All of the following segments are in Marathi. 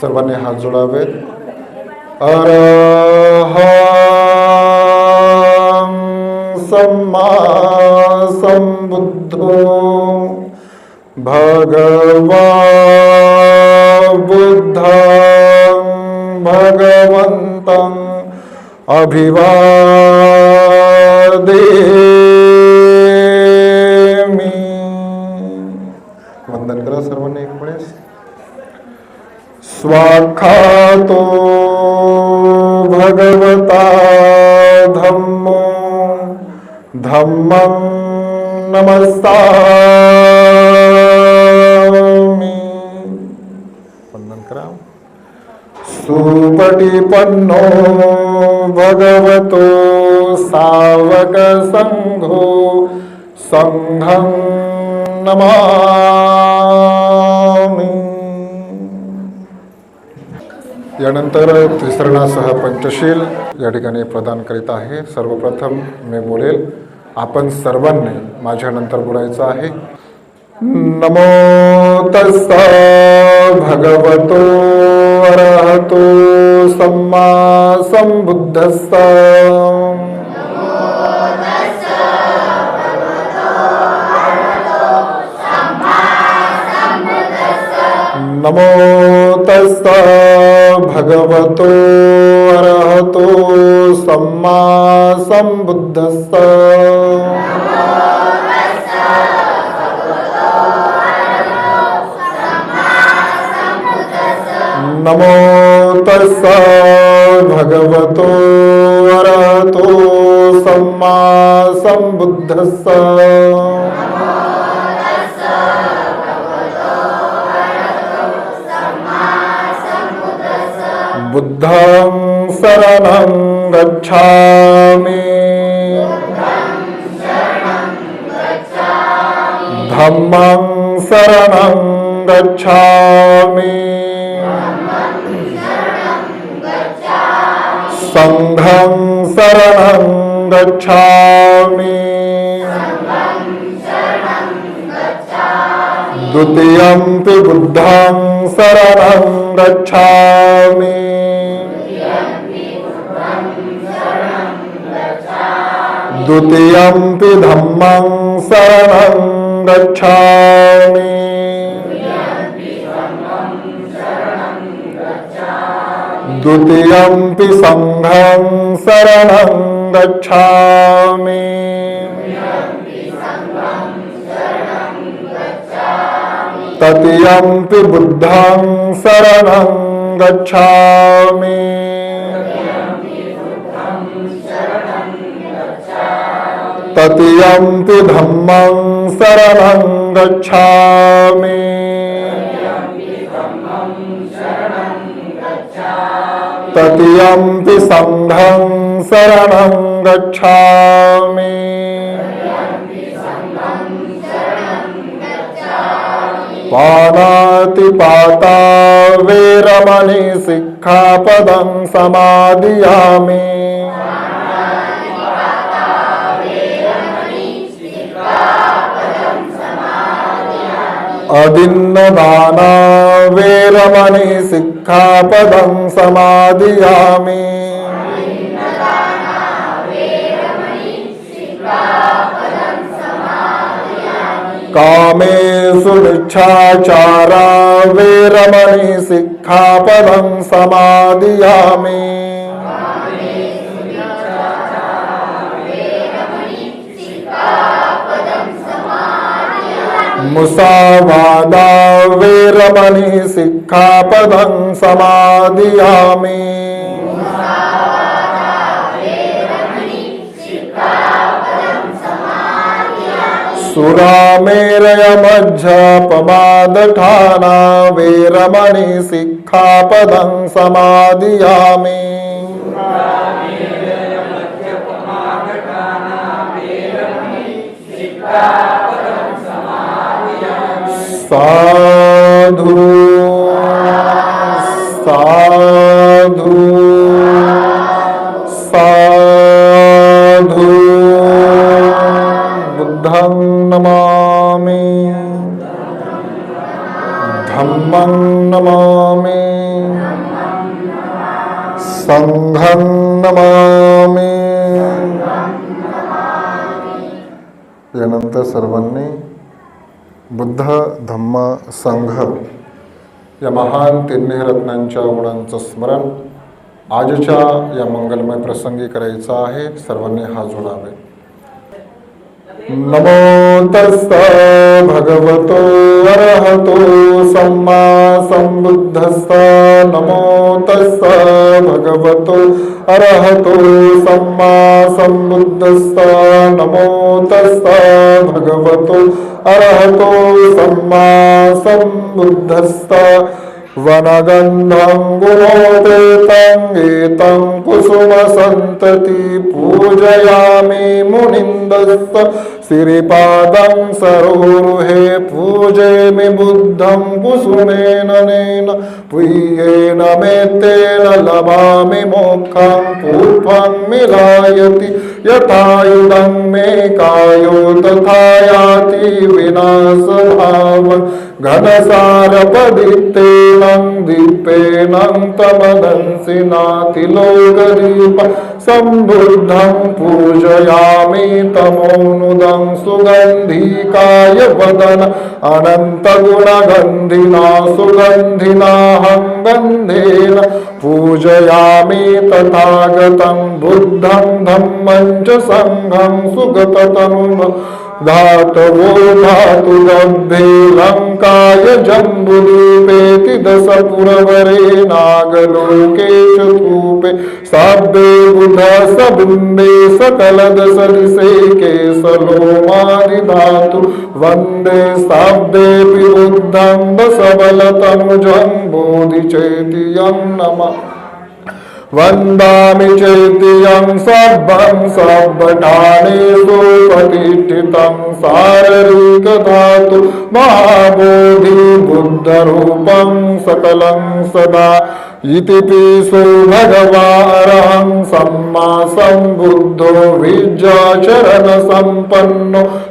सर्वांनी हात जोडावेत. अर सम्मा संबुद्धो भगवा बुद्ध भगवन्तं अभिवादे। स्वाखातो भगवता धम्मो धम्मं नमस्तामि वंदन करा सुपटिपन्नो भगवतो सावक संघो संघं यानंतर तिसरणासह पंचशील या ठिकाणी प्रदान करीत आहे. सर्वप्रथम मी बोलेल आपण सर्वांनी माझ्यानंतर बोलायचं आहे. नमो तस्स भगवतो अरहतो सम्मा संबुद्धस्स नमो तस्ता भगवतो अरहतो सम्मा संबुद्धस्स नमो तस्स भगवतो अरहतो सम्मा संबुद्धस्स शरणं गच्छामि। धम्मं शरणं गच्छामि। सङ्घं शरणं गच्छामि। द्वितीयं तु बुद्धं शरणं गच्छामि। द्वितीयम्पि धम्मं शरणं गच्छामि। द्वितीयम्पि सङ्घं शरणं गच्छामि। तृतीयम्पि बुद्धं शरणं गच्छामि। तृतीयम्पि धम्मं शरणं गच्छामि। तृतीयम्पि सङ्घं शरणं गच्छामि। पानातिपाता वीरमणि सिक्खापदं समादियामि। अदिन्नदाना वेरमणि सिक्खापदं समादियामि कामेषु मिच्छाचारा वेरमणि सिक्खापदं समादियामि मुसावादा वीरमणि सिक्खापदं समादियामि सुरामेरयमज्जपमादठाना वेरमणि सिक्खापदं समादियामि साधु। साधु। संघ या महान तिन्ही रत्नांच्या गुणांचं स्मरण आजच्या या मंगलमय प्रसंगी करायचं आहे. सर्वांनी हा जोडावे. नमो तस्स भगवतो अरहतो सम्मा सम्बुद्धस्स नमो तस्स भगवतो अरहतो सम्मा सम्बुद्धस्स नमो तस्स भगवतो अरहतो सम्मा सम्बुद्धस्त वनगन्धं गुणोपेतं एतं कुसुमसन्तति पूजयामि मुनिन्दस्त। श्रीपादं सरोरुहे पूजेमि बुद्धं कुसुमेन नेन पुय्येन मेत्तेन लभामि मोक्षं पूर्वं मिलायति यथायुधं मे कायो तथा याति ಘನಸಾರ ಪಡಿತೆ ನಂದಿಪೇನಂತ ಮನಸ್ಸಿ ನಾತಿಲೋಕದೀಪ ಸಂಬುದ್ಧಂ ಪೂಜಯಾಮಿ ತಮೋನುದಂ ಸುಗಂಧೀಕಾಯ ವದನ ಅನಂತ ಗುಣಗಂಧಿನಾ ಸುಗಂಧಿನಾಹಂ ಗಂಧೇನ पूजयामि तथागतं बुद्धं धम्मं च सङ्घं सुगततनुम् धातवो धातु लब्धे लङ्काय जम्बुदीपेति दशपुरवरे नागलोकेश चतूपे साब्बे बुध सबिम्बे सकलदशदिशे केशलोमादिधातु वन्दे साब्बेऽपि बुद्धं दशबलतनुजं बोधिचैतियं नमः वन्दामि चैत्यं सब्बं सब्बठानेषु प्रतिष्ठितं साररिकधातु महाबोधि बुद्धरूपं सकलं सदा इति पीसो भगवारहं सम्मा सम्बुद्धो विद्याचरणसम्पन्नो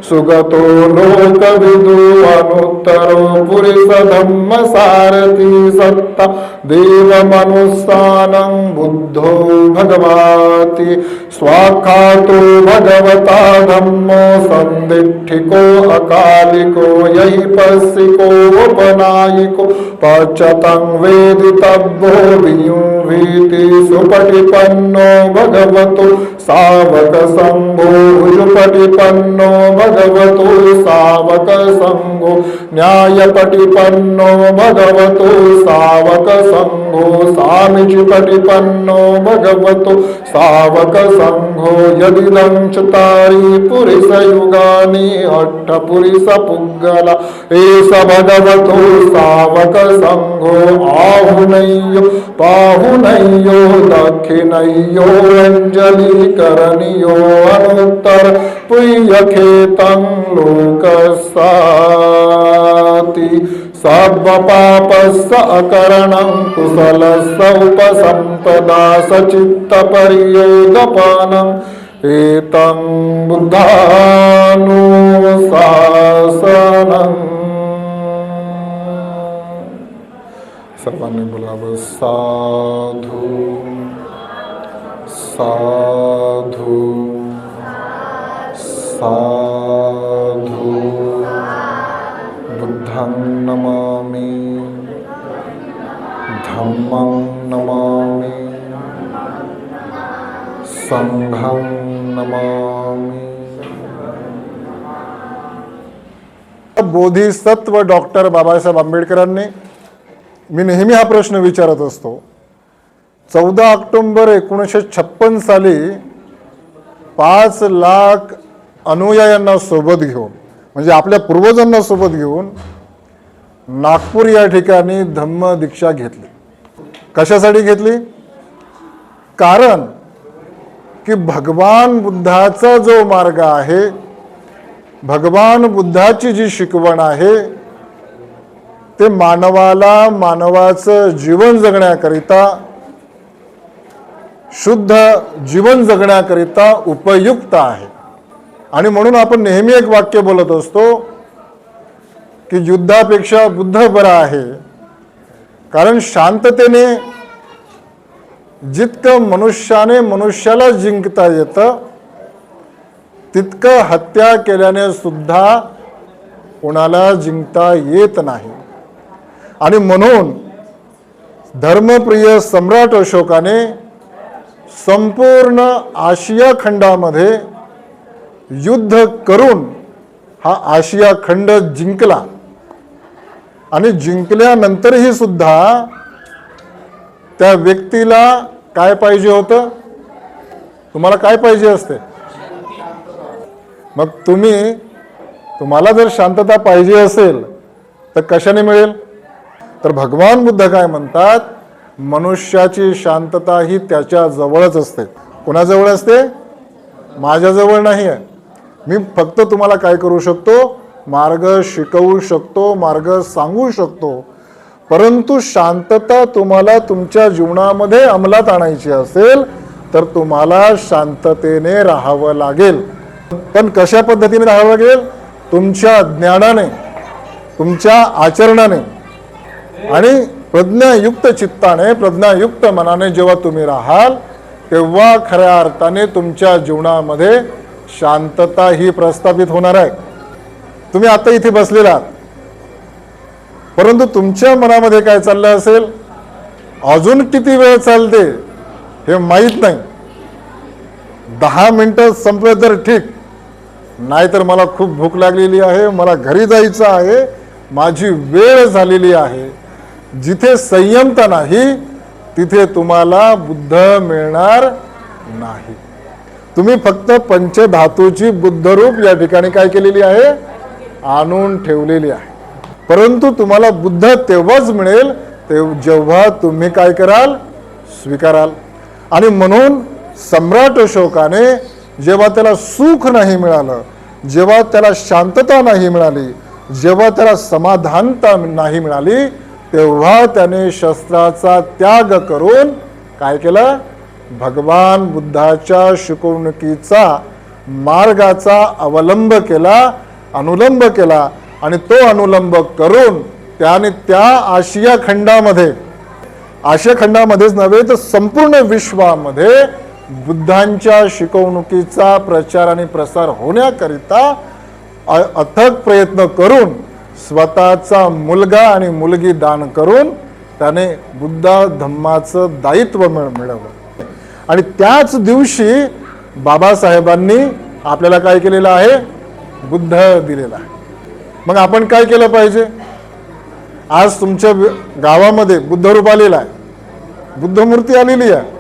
सुगतो लोकविदु अनुत्तरो पुरुषधम्मसारथि सत्ता देवमनुस्सानं बुद्धो भगवाति स्वाखातो भगवता धम्मो सन्दिष्ठिको अकालिको यैपस्सिको उपनायिको पचतं वेदितव्यो वियुंवीति सुपटिपन्नो भगवतो सावकसङ्घो भुजपटिपन्नो भगवतो सावकसङ्घो न्यायपटिपन्नो भगवतो सावकसङ्घो सामिचिपटिपन्नो भगवतो सावकसङ्घो यदिदं चतारि पुरिसयुगानि अट्टपुरिसपुग्गला एष भगवतो सावकसङ्घो आहुनय्यो पाहुनयो दक्षिणयो अंजली करणियो अनुत्तर पुय्यखेतं लोकसाति सर्वपापस्य अकरणं कुशलस्य उपसम्पदा सचित्तपर्योदपानम् एतं बुद्धानुशासनम् सर्वांनी बोलावं। साधू। साधू। साधू। बुद्धं नमामि। धम्मं नमामि। संघं नमामि। बोधिसत्व डॉक्टर बाबा बाबासाहेब आंबेडकरांनी मी नेहमी हा प्रश्न विचारत असतो. चौदा ऑक्टोंबर एकोणीसशे छप्पन साली पाच लाख अनुयायांना सोबत घेऊन म्हणजे आपल्या पूर्वजांना सोबत घेऊन नागपूर या ठिकाणी धम्म दीक्षा घेतली. कशासाठी घेतली? कारण की भगवान बुद्धाचा जो मार्ग आहे भगवान बुद्धाची जी शिकवण आहे ते मानवाला मानवाचं जीवन जगण्याकरिता शुद्ध जीवन जगण्याकरिता उपयुक्त आहे. आणि म्हणून आपण नेहमी एक वाक्य बोलत असतो की युद्धापेक्षा बुद्ध बरा आहे. कारण शांततेने जितकं मनुष्याने मनुष्याला जिंकता येतं तितकं हत्या केल्याने सुद्धा कोणाला जिंकता येत नाही. आणि म्हणून धर्मप्रिय सम्राट अशोकाने संपूर्ण आशिया खंडामध्ये युद्ध करून हा आशिया खंड जिंकला. आणि जिंकल्यानंतरही सुद्धा त्या व्यक्तीला काय पाहिजे होतं? तुम्हाला काय पाहिजे असते? मग तुम्ही तुम्हाला जर शांतता पाहिजे असेल तर कशाने मिळेल? तर भगवान बुद्ध काय म्हणतात? मनुष्याची शांतता ही त्याच्या जवळच असते. कोणाजवळ असते? माझ्याजवळ नाही आहे मी फक्त तुम्हाला काय करू शकतो? मार्ग शिकवू शकतो मार्ग सांगू शकतो. परंतु शांतता तुम्हाला तुमच्या जीवनामध्ये अंमलात आणायची असेल तर तुम्हाला शांततेने राहावं लागेल. पण कशा पद्धतीने राहावं लागेल? तुमच्या ज्ञानाने तुमच्या आचरणाने. आणि प्रज्ञायुक्त चित्ताने प्रज्ञायुक्त मनाने जेव्हा तुम्ही राहाल तेव्हा खऱ्या अर्थाने तुमच्या जीवनामध्ये शांतता ही प्रस्थापित होणार आहे. तुम्ही आता इथे बसलेला आहात. परंतु तुमच्या मनामध्ये काय चाललं असेल? अजून किती वेळ चालते हे माहीत नाही. दहा मिनटं संपले तर ठीक. नाहीतर मला खूप भूक लागलेली आहे मला घरी जायचं आहे माझी वेळ झालेली आहे. जिथे संयमता नाही तिथे तुम्हाला बुद्ध मिळणार नाही. तुम्ही फक्त पंचधातूची बुद्धरूप या ठिकाणी काय केलेली आहे? आणून ठेवलेली आहे. परंतु तुम्हाला बुद्ध तेव्हाच मिळेल ते जेव्हा तुम्ही काय कराल? स्वीकाराल. आणि म्हणून सम्राट अशोकाने जेव्हा त्याला सुख नाही मिळालं जेव्हा त्याला शांतता नाही मिळाली जेव्हा त्याला समाधानता नाही मिळाली तेव्हा त्याने शस्त्राचा त्याग करून काय केलं? भगवान बुद्धाच्या शिकवणुकीचा मार्गाचा अवलंब केला अनुलंब केला आणि तो अनुलंब करून त्याने त्या आशिया खंडामध्ये आशिया खंडामध्येच नव्हे तर संपूर्ण विश्वामध्ये बुद्धांच्या शिकवणुकीचा प्रचार आणि प्रसार होण्याकरिता अ- अथक प्रयत्न करून स्वतःचा मुलगा आणि मुलगी दान करून त्याने बुद्धा धम्माचं दायित्व मिळ मिळवलं. आणि त्याच दिवशी बाबासाहेबांनी आपल्याला काय केलेलं आहे? बुद्ध दिलेला आहे. मग आपण काय केलं पाहिजे? आज तुमच्या गावामध्ये बुद्धरूप आलेला आहे. बुद्धमूर्ती आलेली आहे.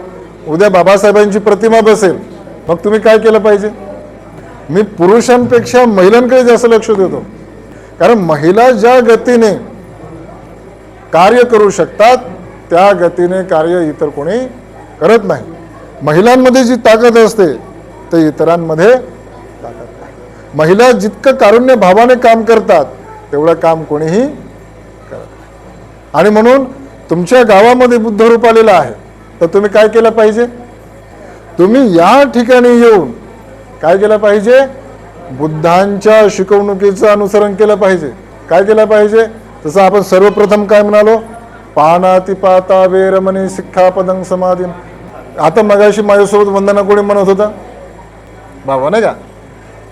उद्या बाबासाहेबांची प्रतिमा बसेल. मग तुम्ही काय केलं पाहिजे? मी पुरुषांपेक्षा महिलांकडे जास्त लक्ष देतो. कारण महिला ज्या गतीने कार्य करू शकतात त्या गतीने कार्य इतर कोणी करत नाही. महिलांमध्ये जी ताकद असते ते इतरांमध्ये ताकद नाही. महिला जितकं कारुण्य भावाने काम करतात तेवढं काम कोणीही करत नाही. आणि म्हणून तुमच्या गावामध्ये बुद्ध रूप आलेलं आहे तर तुम्ही काय केलं पाहिजे? तुम्ही या ठिकाणी येऊन काय केलं पाहिजे? बुद्धांच्या शिकवणुकीचं अनुसरण केलं पाहिजे. काय केलं पाहिजे? तसं आपण सर्वप्रथम काय म्हणालो? पानाती पाता वेरमणी सिक्खापदं समाधी. आता मगाशी माझ्यासोबत वंदना कोणी म्हणत होता? बाबा नाही का?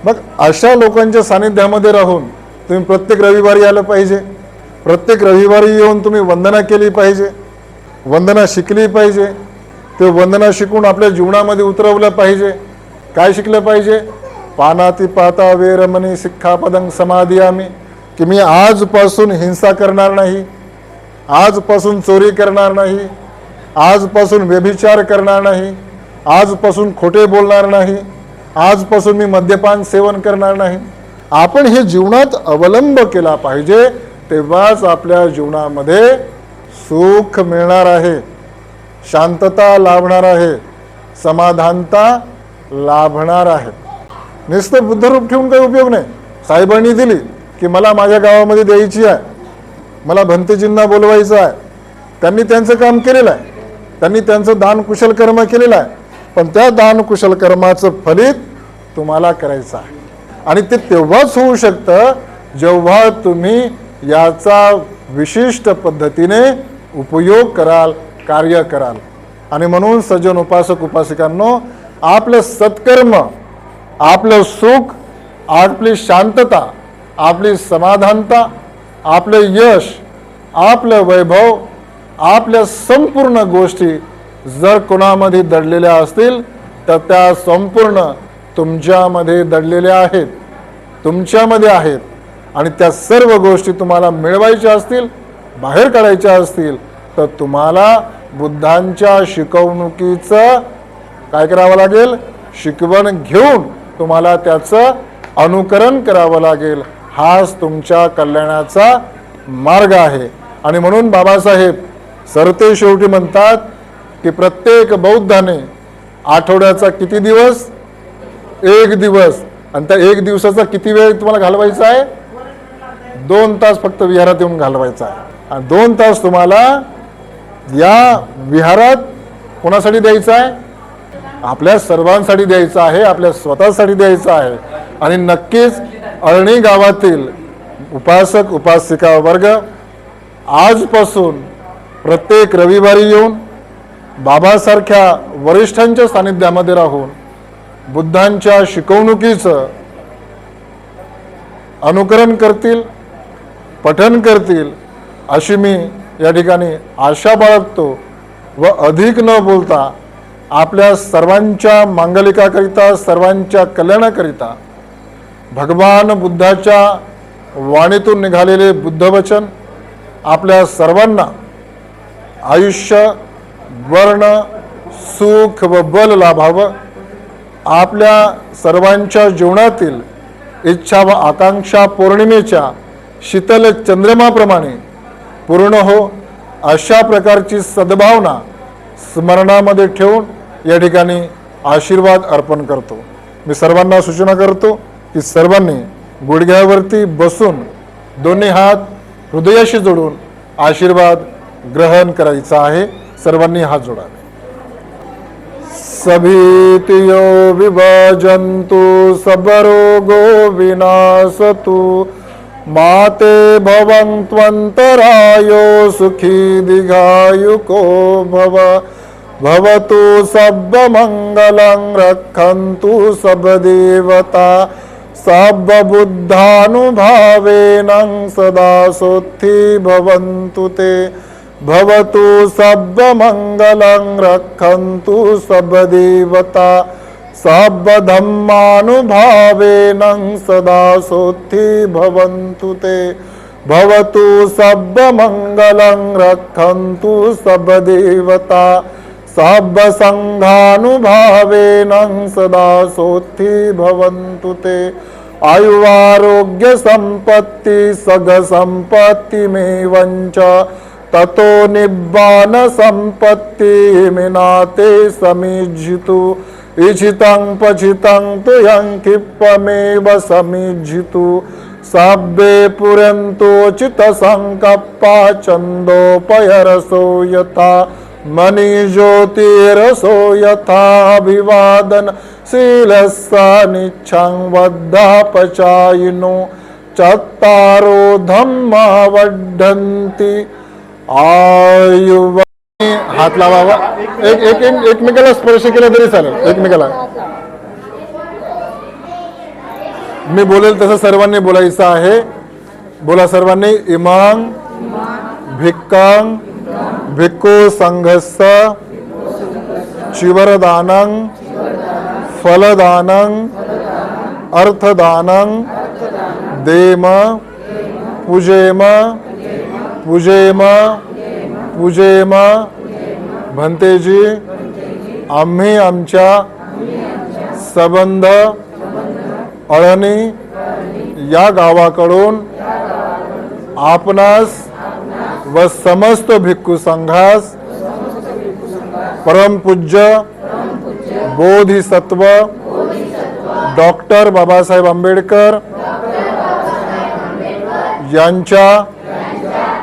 मग अशा लोकांच्या सानिध्यामध्ये राहून तुम्ही प्रत्येक रविवारी आलं पाहिजे. प्रत्येक रविवारी येऊन तुम्ही वंदना केली पाहिजे. वंदना शिकली पाहिजे. ते वंदना शिकून आपल्या जीवनामध्ये उतरवलं पाहिजे. काय शिकलं पाहिजे? पानाती पाता वेरमणी सिक्खापदंग समाधी आम्ही की मी आजपासून हिंसा करणार नाही आजपासून चोरी करणार नाही आजपासून व्यभिचार करणार नाही आजपासून खोटे बोलणार नाही आजपासून मी मद्यपान सेवन करणार नाही. आपण हे जीवनात अवलंब केला पाहिजे तेव्हाच आपल्या जीवनामध्ये सुख मिळणार आहे शांतता लाभणार आहे समाधानता लाभणार आहे. नुसतं बुद्धरूप ठेवून काही उपयोग नाही. साहेबांनी दिली की मला माझ्या गावामध्ये द्यायची आहे. मला भंतेजींना बोलवायचं आहे. त्यांनी त्यांचं काम केलेलं आहे. त्यांनी त्यांचं दान कुशल कर्म केलेलं आहे. पण त्या दान कुशल कर्माचं फलित तुम्हाला करायचं आहे. आणि ते तेव्हाच होऊ शकतं जेव्हा तुम्ही याचा विशिष्ट पद्धतीने उपयोग कराल कार्य कराल. आणि म्हणून सज्जन उपासक उपासिकांनो आपलं सत्कर्म आपलं सुख आपली शांतता आपली समाधानता आपलं यश आपलं वैभव आपल्या संपूर्ण गोष्टी जर कोणामध्ये दडलेल्या असतील तर त्या संपूर्ण तुमच्यामध्ये दडलेल्या आहेत तुमच्यामध्ये आहेत. आणि त्या सर्व गोष्टी तुम्हाला मिळवायच्या असतील बाहेर काढायच्या असतील तर तुम्हाला बुद्धांच्या शिकवणुकीचं काय करावं लागेल? शिकवण घेऊन तुम्हाला त्याचं अनुकरण करावं लागेल. हाच तुमच्या कल्याणाचा मार्ग आहे. आणि म्हणून बाबासाहेब सरते शेवटी म्हणतात की प्रत्येक बौद्धाने आठवड्याचा किती दिवस? एक दिवस. आणि त्या एक दिवसाचा किती वेळ तुम्हाला घालवायचा आहे? दोन तास फक्त विहारात येऊन घालवायचा आहे. आणि दोन तास तुम्हाला या विहारात कोणासाठी द्यायचा आहे? आपल्या सर्वांसाठी द्यायचं आहे आपल्या स्वतःसाठी द्यायचं आहे. आणि नक्कीच अळणी गावातील उपासक उपासिका वर्ग आजपासून प्रत्येक रविवारी येऊन बाबासारख्या वरिष्ठांच्या सानिध्यामध्ये राहून बुद्धांच्या शिकवणुकीचं अनुकरण करतील पठन करतील अशी मी या ठिकाणी आशा बाळगतो व अधिक न बोलता आपल्या सर्वांच्या मांगलिकाकरिता सर्वांच्या कल्याणाकरिता भगवान बुद्धाच्या वाणीतून निघालेले बुद्धवचन आपल्या सर्वांना आयुष्य वर्ण सुख व बल लाभावं आपल्या सर्वांच्या जीवनातील इच्छा व आकांक्षा पौर्णिमेच्या शीतल चंद्रमाप्रमाणे पूर्ण हो अशा प्रकारची सद्भावना स्मरणामध्ये ठेवून या ठिकाणी आशीर्वाद अर्पण करतो. मी सर्वांना सूचना करतो की सर्वांनी गुडघ्यावरती बसून दोन्ही हात हृदयाशी जोडून आशीर्वाद ग्रहण करायचा आहे. सर्वांनी हात जोडावे. सभीतियो विभजन्तु सबरोगो विनाशतु माते भवन्त्वन्तरायो सुखी दिघायुको भव। भवतु सर्वमङ्गलं रक्षन्तु सबदेवता सर्वबुद्धानुभावेन सदा सोत्थी भवन्तु ते। भवतु सर्वमङ्गलं रक्षन्तु सर्वदेवता सर्वधर्मानुभावेन सदा सोत्थी भवन्तु ते। भवतु सर्वमङ्गलं रक्षन्तु सर्वदेवता सर्वसङ्घानुभावेन सदा सोत्थी भवन्तु ते। आयुवारोग्यसम्पत्ति सगसम्पत्तिमेवञ्च ततो निब्बान सम्पत्तिमिनाते समीज्जितु इचितं पचितं तु यं क्षिप्पमेव समीज्जितु सभ्ये पुरन्तोचितसङ्कप्पा छन्दोपयरसो यथा। मनी ज्योतिरसो यथाभिवादन शीलस्सा निच्छं वद्धापचायिनो चत्तारो धम्मा वड्ढन्ति आयुव हात लावावा। एक एक एक- एकमेकाला स्पर्श केला तरी चालेल. एकमेकाला. मी बोलेल तसं सर्वांनी बोलायचं आहे. बोला सर्वांनी. इमांग भिक्कांग भिक्खू संघस्स चिवरदानं फलदानं अर्थदानं देम पूजेम पूजेम पूजेम भंतेजी आम्ही आमच्या संबंध अळणी या गावाकडून आपणास व समस्त भिक्खू संघास परमपूज्य बोधिसत्व डॉक्टर बाबासाहेब आंबेडकर यांच्या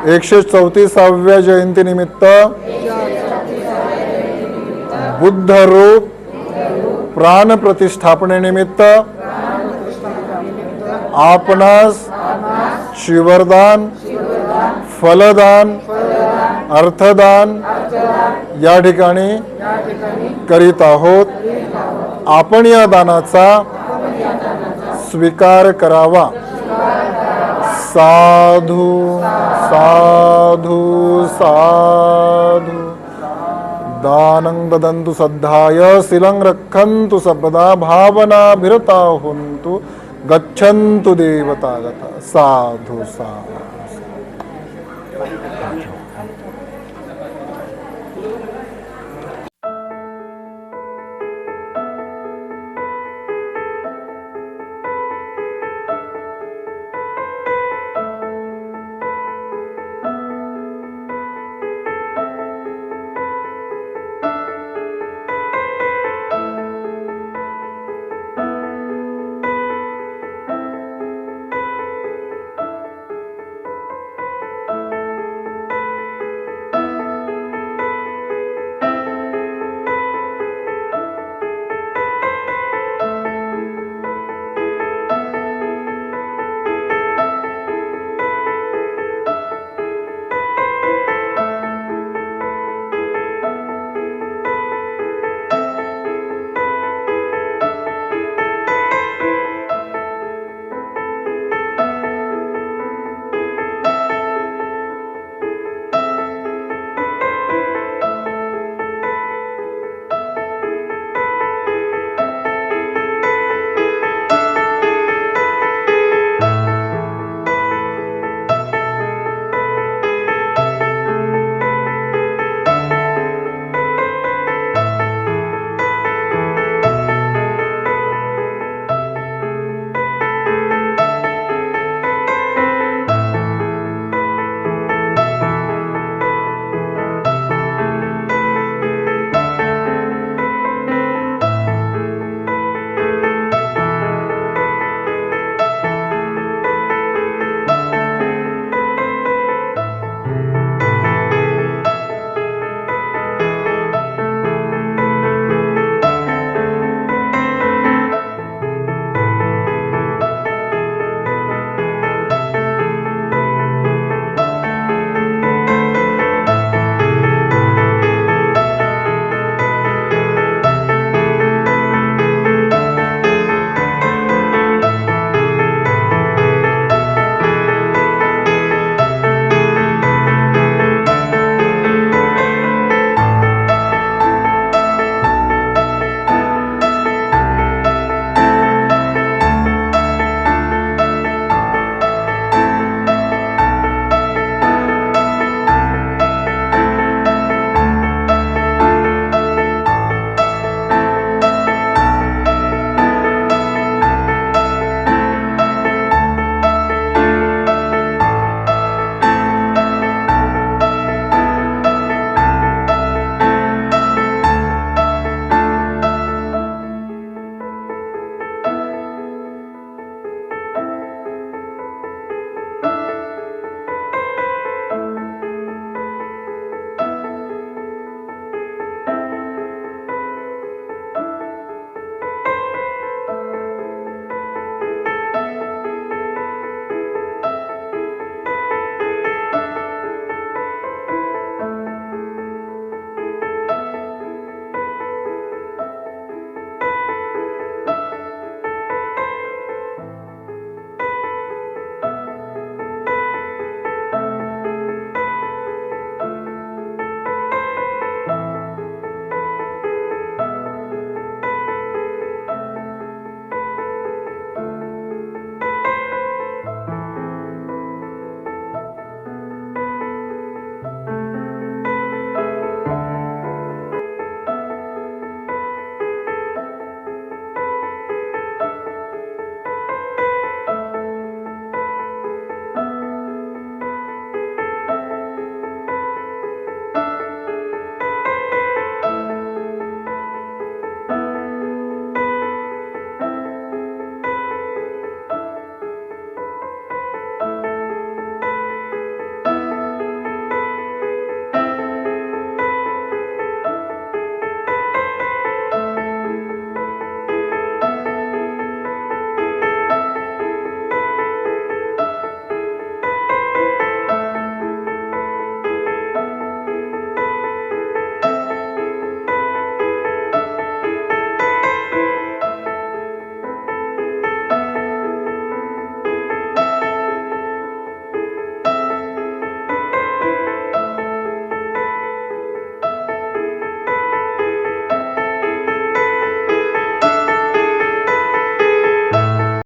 एकशे चौतीसाव्या जयंतीनिमित्त बुद्ध रूप प्राण प्रतिष्ठापनेनिमित्त आपणास शिवरदान फलदान अर्थदान या ठिकाणी करीत आहोत. आपण या दानाचा स्वीकार करावा. साधू साधू साधु. दानं ददन्तु सद्धाय शिलं रक्षन्तु सर्वदा भावनाभिरता हुन्तु गच्छन्तु देवतागता. साधु साधु.